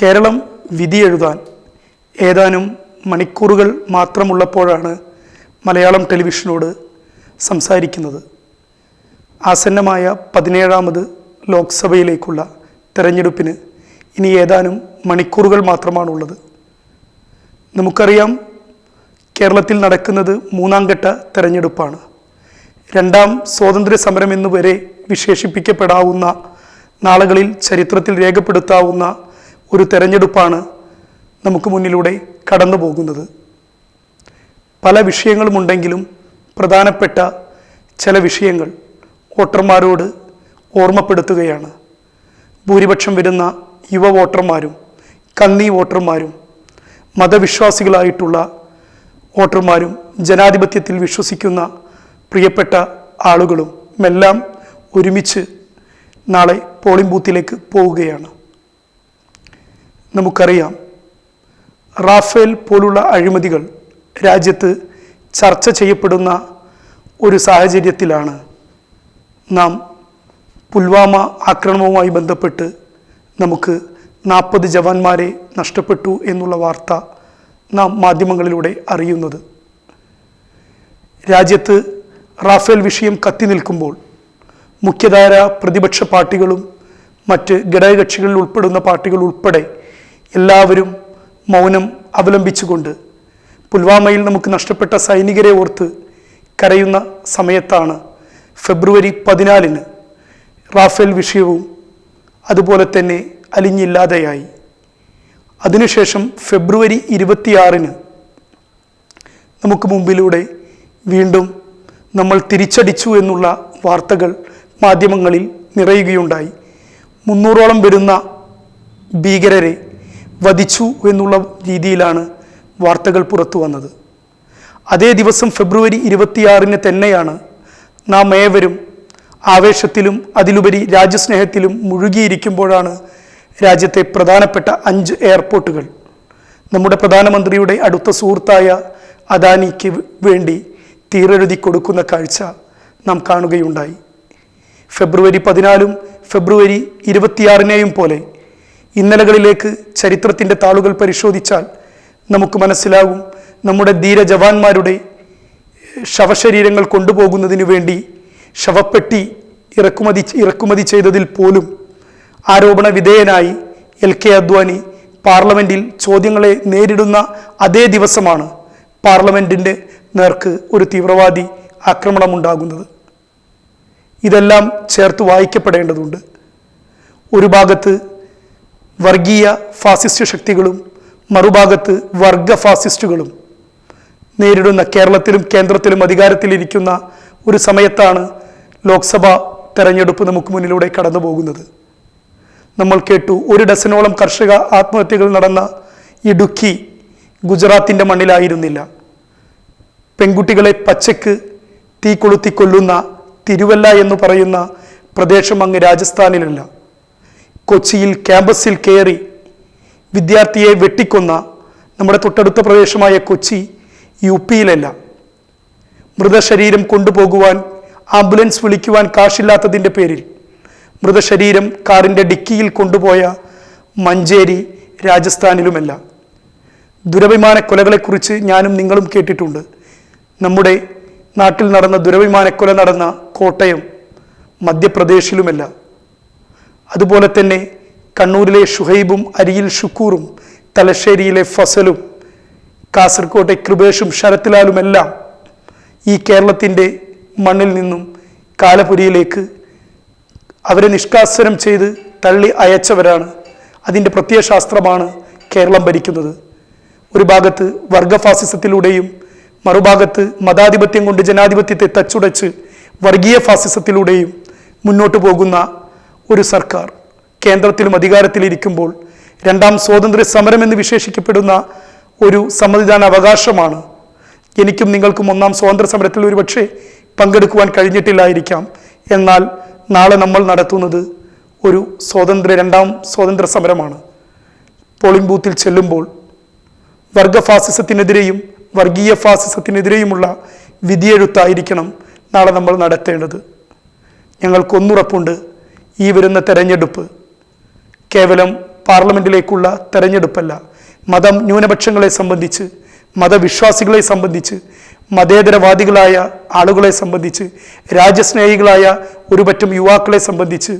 കേരളം വിധിയെഴുതാൻ ഏതാനും മണിക്കൂറുകൾ മാത്രമുള്ളപ്പോഴാണ് മലയാളം ടെലിവിഷനോട് സംസാരിക്കുന്നത്. ആസന്നമായ പതിനേഴാമത് ലോക്സഭയിലേക്കുള്ള തെരഞ്ഞെടുപ്പിന് ഇനി ഏതാനും മണിക്കൂറുകൾ മാത്രമാണുള്ളത്. നമുക്കറിയാം കേരളത്തിൽ നടക്കുന്നത് മൂന്നാം ഘട്ട തെരഞ്ഞെടുപ്പാണ്. രണ്ടാം സ്വാതന്ത്ര്യ സമരം എന്നുവരെ വിശേഷിപ്പിക്കപ്പെടാവുന്ന നാളുകളിൽ ചരിത്രത്തിൽ രേഖപ്പെടുത്താവുന്ന ഒരു തെരഞ്ഞെടുപ്പാണ് നമുക്ക് മുന്നിലൂടെ കടന്നു പോകുന്നത്. പല വിഷയങ്ങളുമുണ്ടെങ്കിലും പ്രധാനപ്പെട്ട ചില വിഷയങ്ങൾ വോട്ടർമാരോട് ഓർമ്മപ്പെടുത്തുകയാണ്. ഭൂരിപക്ഷം വരുന്ന യുവ വോട്ടർമാരും കന്നി വോട്ടർമാരും മതവിശ്വാസികളായിട്ടുള്ള വോട്ടർമാരും ജനാധിപത്യത്തിൽ വിശ്വസിക്കുന്ന പ്രിയപ്പെട്ട ആളുകളും എല്ലാം ഒരുമിച്ച് നാളെ പോളിംഗ് ബൂത്തിലേക്ക് പോവുകയാണ്. നമുക്കറിയാം. റാഫേൽ പോലുള്ള അഴിമതികൾ രാജ്യത്ത് ചർച്ച ചെയ്യപ്പെടുന്ന ഒരു സാഹചര്യത്തിലാണ് നാം പുൽവാമ ആക്രമണവുമായി ബന്ധപ്പെട്ട് നമുക്ക് നാൽപ്പത് ജവാന്മാരെ നഷ്ടപ്പെട്ടു എന്നുള്ള വാർത്ത നാം മാധ്യമങ്ങളിലൂടെ അറിയുന്നത്. രാജ്യത്ത് റാഫേൽ വിഷയം കത്തി നിൽക്കുമ്പോൾ മുഖ്യധാര പ്രതിപക്ഷ പാർട്ടികളും മറ്റ് ഘടകകക്ഷികളിൽ ഉൾപ്പെടുന്ന പാർട്ടികൾ ഉൾപ്പെടെ എല്ലാവരും മൗനം അവലംബിച്ചുകൊണ്ട് പുൽവാമയിൽ നമുക്ക് നഷ്ടപ്പെട്ട സൈനികരെ ഓർത്ത് കരയുന്ന സമയത്താണ് ഫെബ്രുവരി പതിനാലിന് റാഫേൽ വിഷയവും അതുപോലെ തന്നെ അലിഞ്ഞില്ലാതെയായി. അതിനുശേഷം ഫെബ്രുവരി ഇരുപത്തിയാറിന് നമുക്ക് മുമ്പിലൂടെ വീണ്ടും നമ്മൾ തിരിച്ചടിച്ചു എന്നുള്ള വാർത്തകൾ മാധ്യമങ്ങളിൽ നിറയുകയുണ്ടായി. മുന്നൂറോളം വരുന്ന ഭീകരരെ വധിച്ചു എന്നുള്ള രീതിയിലാണ് വാർത്തകൾ പുറത്തു വന്നത്. അതേ ദിവസം ഫെബ്രുവരി ഇരുപത്തിയാറിന് തന്നെയാണ് നാം ഏവരും ആവേശത്തിലും അതിലുപരി രാജ്യസ്നേഹത്തിലും മുഴുകിയിരിക്കുമ്പോഴാണ് രാജ്യത്തെ പ്രധാനപ്പെട്ട അഞ്ച് എയർപോർട്ടുകൾ. നമ്മുടെ പ്രധാനമന്ത്രിയുടെ അടുത്ത സുഹൃത്തായ അദാനിക്ക് വേണ്ടി തീരെഴുതി കൊടുക്കുന്ന കാഴ്ച നാം കാണുകയുണ്ടായി. ഫെബ്രുവരി പതിനാലും ഫെബ്രുവരി ഇരുപത്തിയാറിനെയും പോലെ ഇന്നലകളിലേക്ക് ചരിത്രത്തിന്റെ താളുകൾ പരിശോധിച്ചാൽ നമുക്ക് മനസ്സിലാകും നമ്മുടെ ധീര ജവാന്മാരുടെ ശവശരീരങ്ങൾ കൊണ്ടുപോകുന്നതിനു വേണ്ടി ശവപ്പെട്ടി ഇറക്കുമതി ഇറക്കുമതി ചെയ്തതിൽ പോലും ആരോപണ വിധേയനായി എൽ കെ അദ്വാനി പാർലമെന്റിൽ ചോദ്യങ്ങളെ നേരിടുന്ന അതേ ദിവസമാണ് പാർലമെന്റിന്റെ നേർക്ക് ഒരു തീവ്രവാദി ആക്രമണമുണ്ടാകുന്നത്. ഇതെല്ലാം ചേർത്ത് വായിക്കപ്പെടേണ്ടതുണ്ട്. ഒരു ഭാഗത്ത് വർഗീയ ഫാസിസ്റ്റ് ശക്തികളും മറുഭാഗത്ത് വർഗ ഫാസിസ്റ്റുകളും നേരിടുന്ന കേരളത്തിലും കേന്ദ്രത്തിലും അധികാരത്തിലിരിക്കുന്ന ഒരു സമയത്താണ് ലോക്സഭ തെരഞ്ഞെടുപ്പ് നമുക്ക് മുന്നിലൂടെ കടന്നു പോകുന്നത് നമ്മൾ കേട്ടു ഒരു ഡസനോളം കർഷക ആത്മഹത്യകൾ നടന്ന ഇടുക്കി ഗുജറാത്തിന്റെ മണ്ണിലായിരുന്നില്ല. പെൺകുട്ടികളെ പച്ചക്ക് തീ കൊളുത്തി കൊല്ലുന്ന തിരുവല്ല എന്ന് പറയുന്ന പ്രദേശം അങ്ങ് രാജസ്ഥാനിലല്ല. കൊച്ചിയിൽ ക്യാമ്പസിൽ കയറി വിദ്യാർത്ഥിയെ വെട്ടിക്കൊന്ന നമ്മുടെ തൊട്ടടുത്ത പ്രദേശമായ കൊച്ചി യു പിയിലല്ല. മൃതശരീരം കൊണ്ടുപോകുവാൻ ആംബുലൻസ് വിളിക്കുവാൻ കാശില്ലാത്തതിന്റെ പേരിൽ മൃതശരീരം കാറിന്റെ ഡിക്കിയിൽ കൊണ്ടുപോയ മഞ്ചേരി രാജസ്ഥാനിലുമല്ല. ദുരഭിമാന കൊലകളെക്കുറിച്ച് ഞാനും നിങ്ങളും കേട്ടിട്ടുണ്ട്. നമ്മുടെ നാട്ടിൽ നടന്ന ദുരഭിമാനക്കൊല നടന്ന കോട്ടയം മധ്യപ്രദേശിലുമല്ല. അതുപോലെ തന്നെ കണ്ണൂരിലെ ഷുഹൈബും അരിയിൽ ഷുക്കൂറും തലശ്ശേരിയിലെ ഫസലും കാസർകോട്ടെ കൃപേഷും ശരത്ലാലുമെല്ലാം ഈ കേരളത്തിന്റെ മണ്ണിൽ നിന്നും കാലപുരിയിലേക്ക് അവരെ നിഷ്കാസനം ചെയ്ത് തള്ളി അയച്ചവരാണ്. അതിന്റെ പ്രത്യയശാസ്ത്രമാണ് കേരളം ഭരിക്കുന്നത്. ഒരു ഭാഗത്ത് വർഗഫാസിസത്തിലൂടെയും മറുഭാഗത്ത് മതാധിപത്യം കൊണ്ട് ജനാധിപത്യത്തെ തച്ചുടച്ച് വർഗീയ ഫാസിസത്തിലൂടെയും മുന്നോട്ട് പോകുന്ന ഒരു സർക്കാർ. കേന്ദ്രത്തിലും അധികാരത്തിലിരിക്കുമ്പോൾ രണ്ടാം സ്വാതന്ത്ര്യ സമരം എന്ന് വിശേഷിക്കപ്പെടുന്ന ഒരു സമ്മതിദാന അവകാശമാണ് എനിക്കും നിങ്ങൾക്കും ഒന്നാം സ്വാതന്ത്ര്യ സമരത്തിൽ ഒരുപക്ഷെ പങ്കെടുക്കുവാൻ കഴിഞ്ഞിട്ടില്ലായിരിക്കാം. എന്നാൽ നാളെ നമ്മൾ നടത്തുന്നത് ഒരു സ്വാതന്ത്ര്യ രണ്ടാം സ്വാതന്ത്ര്യ സമരമാണ് പോളിംഗ് ബൂത്തിൽ ചെല്ലുമ്പോൾ വർഗ ഫാസിസത്തിനെതിരെയും വർഗീയ ഫാസിസത്തിനെതിരെയുമുള്ള വിധിയെഴുത്തായിരിക്കണം നാളെ നമ്മൾ നടത്തേണ്ടത്. ഞങ്ങൾക്കൊന്നുറപ്പുണ്ട്. ഈ വരുന്ന തെരഞ്ഞെടുപ്പ് കേവലം പാർലമെന്റിലേക്കുള്ള തെരഞ്ഞെടുപ്പല്ല. മതം ന്യൂനപക്ഷങ്ങളെ സംബന്ധിച്ച് മതവിശ്വാസികളെ സംബന്ധിച്ച് മതേതരവാദികളായ ആളുകളെ സംബന്ധിച്ച് രാജ്യസ്നേഹികളായ ഒരുപറ്റം യുവാക്കളെ സംബന്ധിച്ച്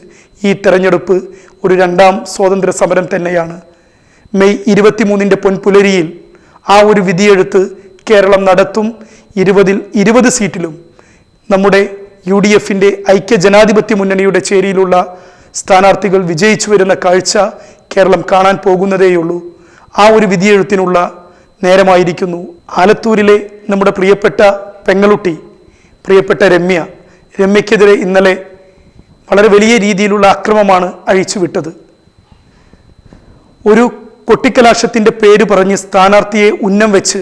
ഈ തെരഞ്ഞെടുപ്പ് ഒരു രണ്ടാം സ്വാതന്ത്ര്യ സമരം തന്നെയാണ്. മെയ് ഇരുപത്തിമൂന്നിന്റെ പൊൻപുലരിയിൽ ആ ഒരു വിധിയെഴുത്ത് കേരളം നടത്തും. ഇരുപതിൽ ഇരുപത് സീറ്റിലും നമ്മുടെ യു ഡി എഫിന്റെ ഐക്യ ജനാധിപത്യ മുന്നണിയുടെ ചേരിയിലുള്ള സ്ഥാനാർത്ഥികൾ വിജയിച്ചു വരുന്ന കാഴ്ച കേരളം കാണാൻ പോകുന്നതേയുള്ളൂ. ആ ഒരു വിധിയെഴുത്തിനുള്ള നേരമായിരിക്കുന്നു. ആലത്തൂരിലെ നമ്മുടെ പ്രിയപ്പെട്ട പെങ്ങളുട്ടി പ്രിയപ്പെട്ട രമ്യ. രമ്യക്കെതിരെ ഇന്നലെ വളരെ വലിയ രീതിയിലുള്ള അക്രമമാണ് അഴിച്ചുവിട്ടത്. ഒരു കൊട്ടിക്കലാശത്തിന്റെ പേര് പറഞ്ഞ് സ്ഥാനാർത്ഥിയെ ഉന്നം വെച്ച്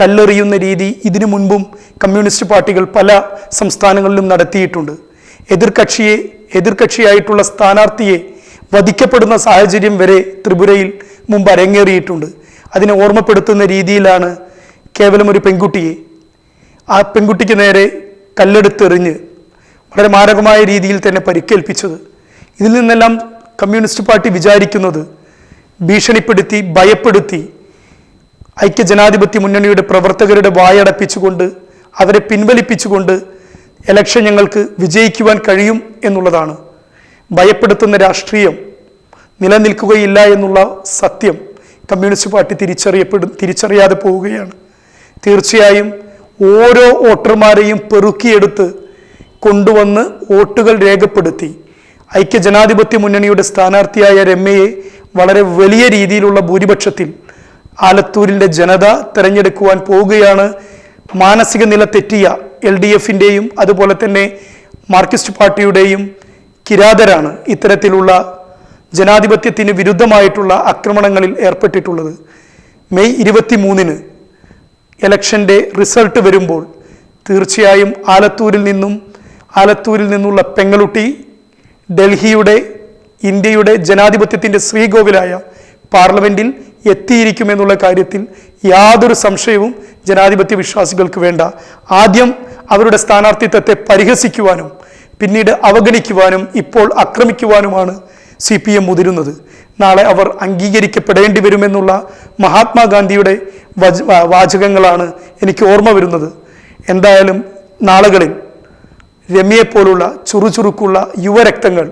കല്ലെറിയുന്ന രീതി ഇതിനു മുൻപും കമ്മ്യൂണിസ്റ്റ് പാർട്ടികൾ പല സംസ്ഥാനങ്ങളിലും നടത്തിയിട്ടുണ്ട്. എതിർകക്ഷിയെ എതിർകക്ഷിയായിട്ടുള്ള സ്ഥാനാർത്ഥിയെ വധിക്കപ്പെടുന്ന സാഹചര്യം വരെ ത്രിപുരയിൽ മുമ്പ് അരങ്ങേറിയിട്ടുണ്ട്. അതിനെ ഓർമ്മപ്പെടുത്തുന്ന രീതിയിലാണ് കേവലം ഒരു പെൺകുട്ടിയെ. ആ പെൺകുട്ടിക്ക് നേരെ കല്ലെടുത്തെറിഞ്ഞ് വളരെ മാരകമായ രീതിയിൽ തന്നെ പരിക്കേൽപ്പിച്ചത്. ഇതിൽ നിന്നെല്ലാം കമ്മ്യൂണിസ്റ്റ് പാർട്ടി വിചാരിക്കുന്നത് ഭീഷണിപ്പെടുത്തി ഭയപ്പെടുത്തി ഐക്യജനാധിപത്യ മുന്നണിയുടെ പ്രവർത്തകരുടെ വായടപ്പിച്ചുകൊണ്ട് അവരെ പിൻവലിപ്പിച്ചുകൊണ്ട് എലക്ഷൻ ഞങ്ങൾക്ക് വിജയിക്കുവാൻ കഴിയും എന്നുള്ളതാണ്. ഭയപ്പെടുത്തുന്ന രാഷ്ട്രീയം നിലനിൽക്കുകയില്ല എന്നുള്ള സത്യം കമ്മ്യൂണിസ്റ്റ് പാർട്ടി തിരിച്ചറിയപ്പെടും തിരിച്ചറിയാതെ പോവുകയാണ്. തീർച്ചയായും ഓരോ വോട്ടർമാരെയും പെറുക്കിയെടുത്ത് കൊണ്ടുവന്ന് വോട്ടുകൾ രേഖപ്പെടുത്തി. ഐക്യ ജനാധിപത്യ മുന്നണിയുടെ സ്ഥാനാർത്ഥിയായ രമ്യയെ വളരെ വലിയ രീതിയിലുള്ള ഭൂരിപക്ഷത്തിൽ ആലത്തൂരിന്റെ ജനത തെരഞ്ഞെടുക്കുവാൻ പോവുകയാണ്. മാനസിക നില തെറ്റിയ എൽ ഡി എഫിന്റെയും അതുപോലെ തന്നെ മാർക്സിസ്റ്റ് പാർട്ടിയുടെയും കിരാതരാണ് ഇത്തരത്തിലുള്ള ജനാധിപത്യത്തിന് വിരുദ്ധമായിട്ടുള്ള ആക്രമണങ്ങളിൽ ഏർപ്പെട്ടിട്ടുള്ളത്. മെയ് ഇരുപത്തി മൂന്നിന് ഇലക്ഷന്റെ റിസൾട്ട് വരുമ്പോൾ തീർച്ചയായും ആലത്തൂരിൽ നിന്നും ആലത്തൂരിൽ നിന്നുള്ള പെങ്ങളുട്ടി ഡൽഹിയുടെ ഇന്ത്യയുടെ ജനാധിപത്യത്തിന്റെ ശ്രീകോവിലായ പാർലമെന്റിൽ എത്തിയിരിക്കുമെന്നുള്ള കാര്യത്തിൽ യാതൊരു സംശയവും ജനാധിപത്യ വിശ്വാസികൾക്ക് വേണ്ട. ആദ്യം അവരുടെ സ്ഥാനാർത്ഥിത്വത്തെ പരിഹസിക്കുവാനും പിന്നീട് അവഗണിക്കുവാനും ഇപ്പോൾ ആക്രമിക്കുവാനുമാണ് സി പി എം മുതിരുന്നത്. നാളെ അവർ അംഗീകരിക്കപ്പെടേണ്ടി വരുമെന്നുള്ള മഹാത്മാഗാന്ധിയുടെ വച വാചകങ്ങളാണ് എനിക്ക് ഓർമ്മ വരുന്നത്. എന്തായാലും നാളുകളിൽ രമ്യയെപ്പോലുള്ള ചുറുചുറുക്കുള്ള യുവരക്തങ്ങൾ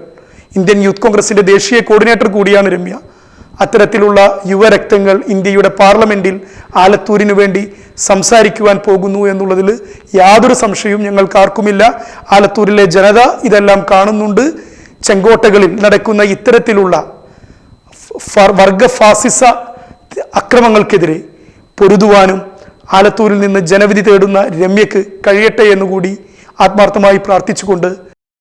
ഇന്ത്യൻ യൂത്ത് കോൺഗ്രസിന്റെ ദേശീയ കോർഡിനേറ്റർ കൂടിയാണ് രമ്യ. അത്തരത്തിലുള്ള യുവരക്തങ്ങൾ ഇന്ത്യയുടെ പാർലമെന്റിൽ ആലത്തൂരിനു വേണ്ടി സംസാരിക്കുവാൻ പോകുന്നു എന്നുള്ളതിൽ യാതൊരു സംശയവും ഞങ്ങൾക്ക് ആർക്കുമില്ല ആലത്തൂരിലെ ജനത ഇതെല്ലാം കാണുന്നുണ്ട്. ചെങ്കോട്ടകളിൽ നടക്കുന്ന ഇത്തരത്തിലുള്ള വർഗ ഫാസിസ അക്രമങ്ങൾക്കെതിരെ പൊരുതുവാനും ആലത്തൂരിൽ നിന്ന് ജനവിധി തേടുന്ന രമ്യക്ക് കഴിയട്ടെ എന്നുകൂടി ആത്മാർത്ഥമായി പ്രാർത്ഥിച്ചുകൊണ്ട്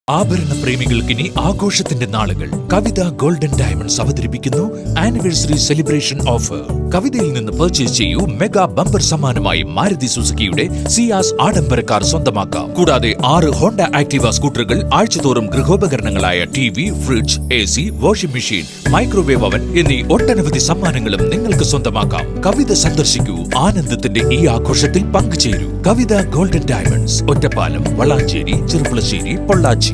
ആഭരണ പ്രേമികൾക്കിനി ആഘോഷത്തിന്റെ നാളുകൾ. കവിത ഗോൾഡൻ ഡയമണ്ട്സ് അവതരിപ്പിക്കുന്നു. ആനിവേഴ്സറി സെലിബ്രേഷൻ ഓഫർ കവിതയിൽ നിന്ന് പർച്ചേസ് ചെയ്യൂ മെഗാ ബമ്പർ സമ്മാനമായി മാരുതി സുസുക്കിയുടെ സിയാസ് ആഡംബര കാർ സ്വന്തമാക്കാം. കൂടാതെ ആറ് ഹോണ്ട ആക്ടിവ സ്കൂട്ടറുകൾ ആഴ്ചതോറും ഗൃഹോപകരണങ്ങളായ T V fridge A C washing machine microwave oven എന്നീ ഒട്ടനവധി സമ്മാനങ്ങളും നിങ്ങൾക്ക് സ്വന്തമാക്കാം. കവിത സന്ദർശിക്കൂ. ആനന്ദത്തിന്റെ ഈ ആഘോഷത്തിൽ പങ്കുചേരൂ. Kavitha golden diamonds Ottapalam Valanchery Cherpulassery Pollachi.